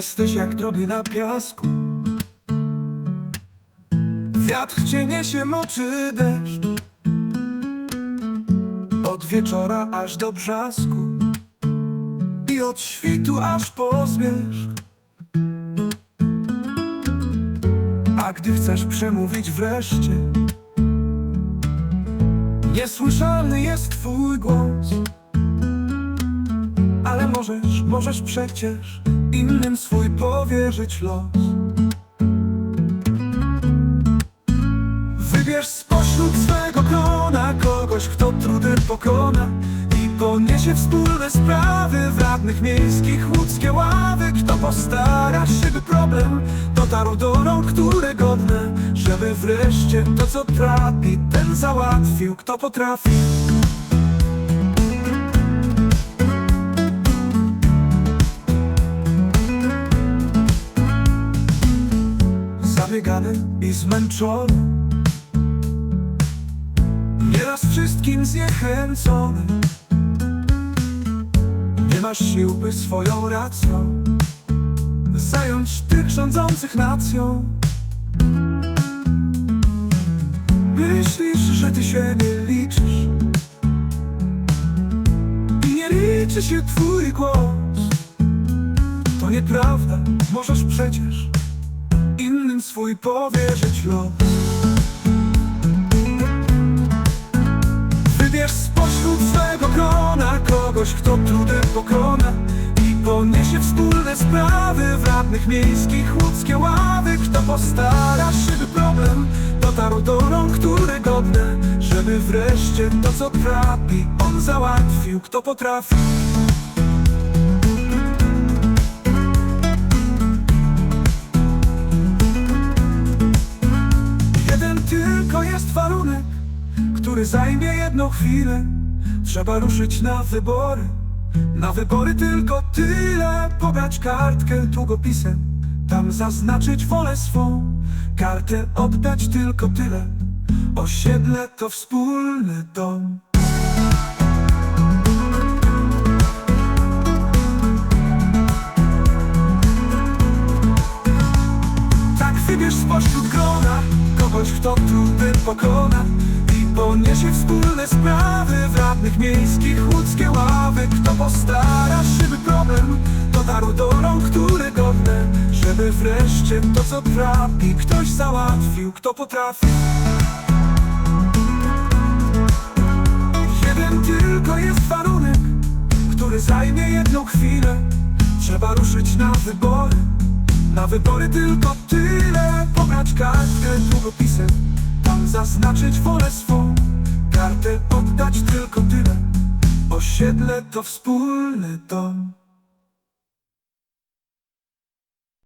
Jesteś jak drogi na piasku. Wiatr cię niesie, moczy deszcz. Od wieczora aż do brzasku. I od świtu aż po zmierzch. A gdy chcesz przemówić wreszcie Niesłyszalny jest twój głos. Ale możesz, możesz przecież Innym swój powierzyć los. Wybierz spośród swego grona Kogoś, kto trudy pokona I poniesie wspólne sprawy W radnych miejskich łódzkie ławy. Kto postara się, by problem Dotarł do rąk, które godne Żeby wreszcie to, co trapi Ten załatwił, kto potrafi Zabiegany i zmęczony. Nieraz wszystkim zniechęcony. Nie masz sił, by swoją racją Zająć tych rządzących nacją. Myślisz, że ty się nie liczysz I nie liczy się twój głos. To nieprawda, możesz przecież Innym swój powierzyć los. Wybierz spośród swego grona Kogoś, kto trudy pokona I poniesie wspólne sprawy W radnych miejskich łódzkie ławy. Kto postara się, by problem Dotarł do rąk, które godne Żeby wreszcie to, co trapi On załatwił, kto potrafi który zajmie jedną chwilę. Trzeba ruszyć na wybory. Na wybory tylko tyle. Pobrać kartkę długopisem. Tam zaznaczyć wolę swą. Kartę oddać tylko tyle. Osiedle to wspólny dom. Tak wybierz spośród grona Kogoś, kto trudy pokona I poniesie wspólne sprawy. W radnych miejskich łódzkie ławy. Kto postara się, problem Dotarł do rąk, które godne Żeby wreszcie to, co trapi Ktoś załatwił, kto potrafi. Jeden tylko jest warunek Który zajmie jedną chwilę. Trzeba ruszyć na wybory na wybory tylko tyle. Pobrać kartkę długopisem Tam zaznaczyć wolę swą Kartę oddać tylko tyle. Osiedle to wspólny dom